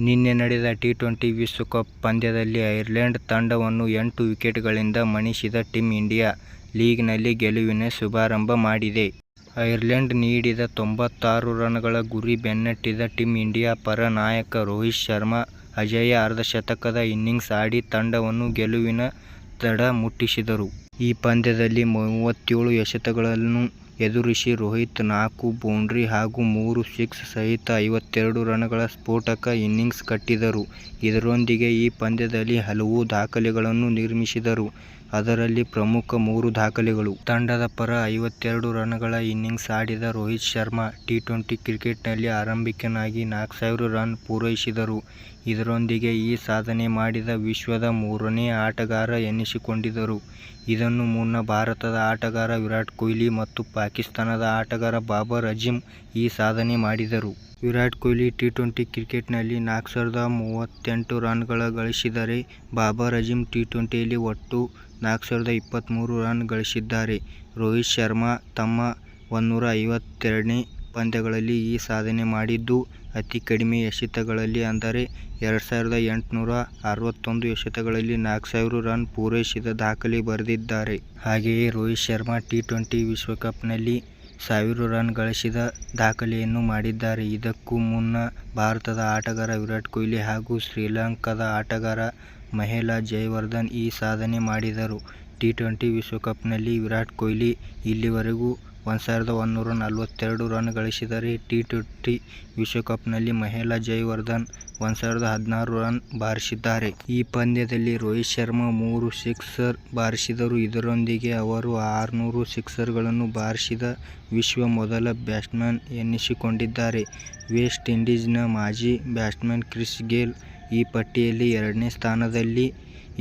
ನಿನ್ನೆ ನಡೆದ ಟಿ-ಟ್ವೆಂಟಿ ವಿಶ್ವಕಪ್ ಪಂದ್ಯದಲ್ಲಿ ಐರ್ಲೆಂಡ್ ತಂಡವನ್ನು ಎಂಟು ವಿಕೆಟ್ಗಳಿಂದ ಮಣಿಸಿದ ಟೀಮ್ ಇಂಡಿಯಾ ಲೀಗ್ನಲ್ಲಿ ಗೆಲುವಿನ ಶುಭಾರಂಭ ಮಾಡಿದೆ. ಐರ್ಲೆಂಡ್ ನೀಡಿದ ತೊಂಬತ್ತಾರು ರನ್ಗಳ ಗುರಿ ಬೆನ್ನಟ್ಟಿದ ಟೀಮ್ ಇಂಡಿಯಾ ಪರ ನಾಯಕ ರೋಹಿತ್ ಶರ್ಮಾ ಅಜೇಯ ಅರ್ಧಶತಕದ ಇನ್ನಿಂಗ್ಸ್ ಆಡಿ ತಂಡವನ್ನು ಗೆಲುವಿನ ದಡ ಮುಟ್ಟಿಸಿದರು. ಈ ಪಂದ್ಯದಲ್ಲಿ ಮೂವತ್ತೇಳು ಎಸೆತಗಳನ್ನು ಎದುರಿಸಿ ರೋಹಿತ್ ನಾಲ್ಕು ಬೌಂಡ್ರಿ ಹಾಗೂ ಮೂರು ಸಿಕ್ಸ್ ಸಹಿತ ಐವತ್ತೆರಡು ರನ್ಗಳ ಸ್ಫೋಟಕ ಇನ್ನಿಂಗ್ಸ್ ಕಟ್ಟಿದರು. ಇದರೊಂದಿಗೆ ಈ ಪಂದ್ಯದಲ್ಲಿ ಹಲವು ದಾಖಲೆಗಳನ್ನು ನಿರ್ಮಿಸಿದರು. ಅದರಲ್ಲಿ ಪ್ರಮುಖ ಮೂರು ದಾಖಲೆಗಳು. ತಂಡದ ಪರ ಐವತ್ತೆರಡು ರನ್ಗಳ ಇನ್ನಿಂಗ್ಸ್ ಆಡಿದ ರೋಹಿತ್ ಶರ್ಮಾ ಟಿ-ಟ್ವೆಂಟಿ ಕ್ರಿಕೆಟ್ನಲ್ಲಿ ಆರಂಭಿಕನಾಗಿ ನಾಲ್ಕು ಸಾವಿರ ರನ್ ಪೂರೈಸಿದರು. ಇದರೊಂದಿಗೆ ಈ ಸಾಧನೆ ಮಾಡಿದ ವಿಶ್ವದ ಮೂರನೇ ಆಟಗಾರ ಎನಿಸಿಕೊಂಡಿದ್ದರು. ಇದಕ್ಕೂ ಮುನ್ನ ಭಾರತದ ಆಟಗಾರ ವಿರಾಟ್ ಕೊಹ್ಲಿ ಮತ್ತು ಪಾಕಿಸ್ತಾನದ ಆಟಗಾರ ಬಾಬರ್ ಅಜೀಮ್ ಈ ಸಾಧನೆ ಮಾಡಿದರು. ವಿರಾಟ್ ಕೊಹ್ಲಿ ಟಿ-ಟ್ವೆಂಟಿ ಕ್ರಿಕೆಟ್ನಲ್ಲಿ ನಾಲ್ಕು ಸಾವಿರದ ಮೂವತ್ತೆಂಟು ರನ್ ಗಳಿಸಿದರೆ, ಬಾಬರ್ ಅಜೀಮ್ ಟಿ-ಟ್ವೆಂಟಿಯಲ್ಲಿ ಒಟ್ಟು ನಾಲ್ಕು ಸಾವಿರದ ಇಪ್ಪತ್ಮೂರು ರನ್ ಗಳಿಸಿದ್ದಾರೆ. ರೋಹಿತ್ ಶರ್ಮಾ ತಮ್ಮ ಒಂನ್ನೂರ ಐವತ್ತೆರಡನೇ ಪಂದ್ಯಗಳಲ್ಲಿ ಈ ಸಾಧನೆ ಮಾಡಿದ್ದು, ಅತಿ ಕಡಿಮೆ ಎಸೆತಗಳಲ್ಲಿ ಅಂದರೆ ಎರಡು ಸಾವಿರದ ಎಂಟುನೂರ ಅರವತ್ತೊಂದು ಎಸೆತಗಳಲ್ಲಿ ನಾಲ್ಕು ಸಾವಿರ ರನ್ ಪೂರೈಸಿದ ದಾಖಲೆ ಬರೆದಿದ್ದಾರೆ. ಹಾಗೆಯೇ ರೋಹಿತ್ ಶರ್ಮಾ ಟಿ-ಟ್ವೆಂಟಿ ವಿಶ್ವಕಪ್ನಲ್ಲಿ ಸಾವಿರ ರನ್ ಗಳಿಸಿದ ದಾಖಲೆಯನ್ನು ಮಾಡಿದ್ದಾರೆ. ಇದಕ್ಕೂ ಮುನ್ನ ಭಾರತದ ಆಟಗಾರ ವಿರಾಟ್ ಕೊಹ್ಲಿ ಹಾಗೂ ಶ್ರೀಲಂಕಾದ ಆಟಗಾರ ಮಹೇಲ ಜಯವರ್ಧನ್ ಈ ಸಾಧನೆ ಮಾಡಿದರು. ಟಿ-ಟ್ವೆಂಟಿ ವಿಶ್ವಕಪ್ನಲ್ಲಿ ವಿರಾಟ್ ಕೊಹ್ಲಿ ಇಲ್ಲಿಯವರೆಗೆ ಒಂದು ಸಾವಿರದ ಒಂದುನೂರ ನಲವತ್ತೆರಡು ರನ್ ಗಳಿಸಿದರೆ, ಟಿ-ಟ್ವೆಂಟಿ ವಿಶ್ವಕಪ್ನಲ್ಲಿ ಮಹಿಳಾ ಜಯವರ್ಧನ್ ಒಂದು ಸಾವಿರದ ಹದಿನಾರು ರನ್ ಬಾರಿಸಿದ್ದಾರೆ. ಈ ಪಂದ್ಯದಲ್ಲಿ ರೋಹಿತ್ ಶರ್ಮಾ ಮೂರು ಸಿಕ್ಸರ್ ಬಾರಿಸಿದರು. ಇದರೊಂದಿಗೆ ಅವರು ಆರುನೂರು ಸಿಕ್ಸರ್ಗಳನ್ನು ಬಾರಿಸಿದ ವಿಶ್ವ ಮೊದಲ ಬ್ಯಾಟ್ಸ್ಮನ್ ಎನ್ನಿಸಿಕೊಂಡಿದ್ದಾರೆ ವೆಸ್ಟ್ ಇಂಡೀಸ್ನ ಮಾಜಿ ಬ್ಯಾಟ್ಸ್ಮನ್ ಕ್ರಿಸ್ ಗೇಲ್ ಈ ಪಟ್ಟಿಯಲ್ಲಿ ಎರಡನೇ ಸ್ಥಾನದಲ್ಲಿ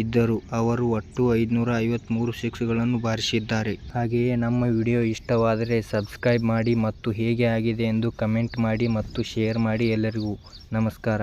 ಇದ್ದರೂ, ಅವರು ಒಟ್ಟು ಐನೂರ ಐವತ್ಮೂರು ಸಿಕ್ಸ್ಗಳನ್ನು ಬಾರಿಸಿದ್ದಾರೆ. ಹಾಗೆಯೇ ನಮ್ಮ ವಿಡಿಯೋ ಇಷ್ಟವಾದರೆ ಸಬ್ಸ್ಕ್ರೈಬ್ ಮಾಡಿ ಮತ್ತು ಹೇಗೆ ಆಗಿದೆ ಎಂದು ಕಮೆಂಟ್ ಮಾಡಿ ಮತ್ತು ಶೇರ್ ಮಾಡಿ. ಎಲ್ಲರಿಗೂ ನಮಸ್ಕಾರ.